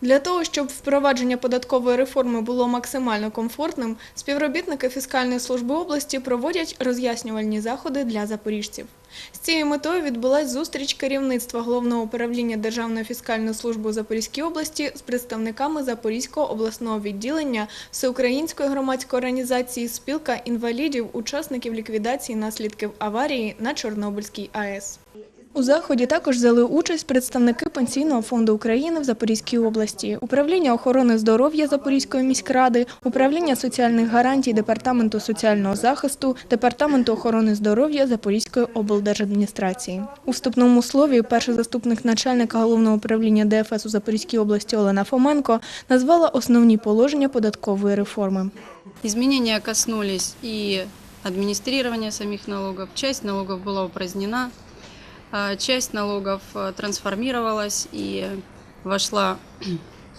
Для того, щоб впровадження податкової реформи було максимально комфортним, співробітники фіскальної служби області проводять роз'яснювальні заходи для запоріжців. З цією метою відбулась зустріч керівництва головного управління Державної фіскальної служби у Запорізькій області з представниками Запорізького обласного відділення Всеукраїнської громадської організації Спілка інвалідів, учасників ліквідації наслідків аварії на Чорнобильській АЕС. У заході також взяли участь представники Пенсійного фонду України в Запорізькій області, управління охорони здоров'я Запорізької міськради, управління соціальних гарантій Департаменту соціального захисту, Департаменту охорони здоров'я Запорізької облдержадміністрації. У вступному слові перший заступник начальника головного управління ДФС у Запорізькій області Олена Фоменко назвала основні положення податкової реформи. Изменения коснулись и администрирования самих налогов. Часть налогов была упразднена, часть налогов э, трансформировалась и вошла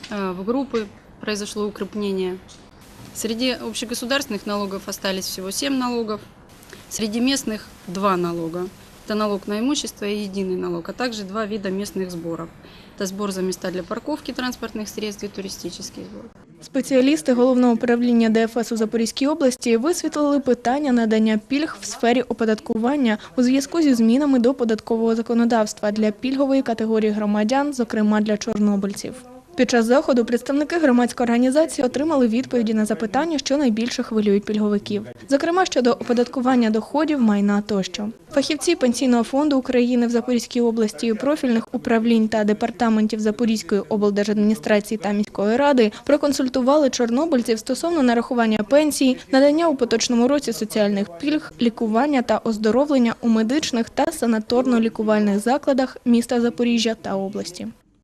э, в группы, произошло укрепление. Среди общегосударственных налогов остались всего 7 налогов, среди местных 2 налога. Это налог на имущество и единый налог, а также два вида местных сборов. Это сбор за места для парковки транспортных средств и туристический сбор. Спеціалісти головного управління ДФС у Запорізькій області висвітлили питання надання пільг в сфері оподаткування у зв'язку зі змінами до податкового законодавства для пільгової категорії громадян, зокрема для чорнобильців. Під час заходу представники громадської організації отримали відповіді на запитання, що найбільше хвилюють пільговиків, зокрема щодо оподаткування доходів, майна тощо. Фахівці Пенсійного фонду України в Запорізькій області, профільних управлінь та департаментів Запорізької облдержадміністрації та міської ради проконсультували чорнобильців стосовно нарахування пенсій, надання у поточному році соціальних пільг, лікування та оздоровлення у медичних та санаторно-лікувальних закладах міста Запоріжжя та області.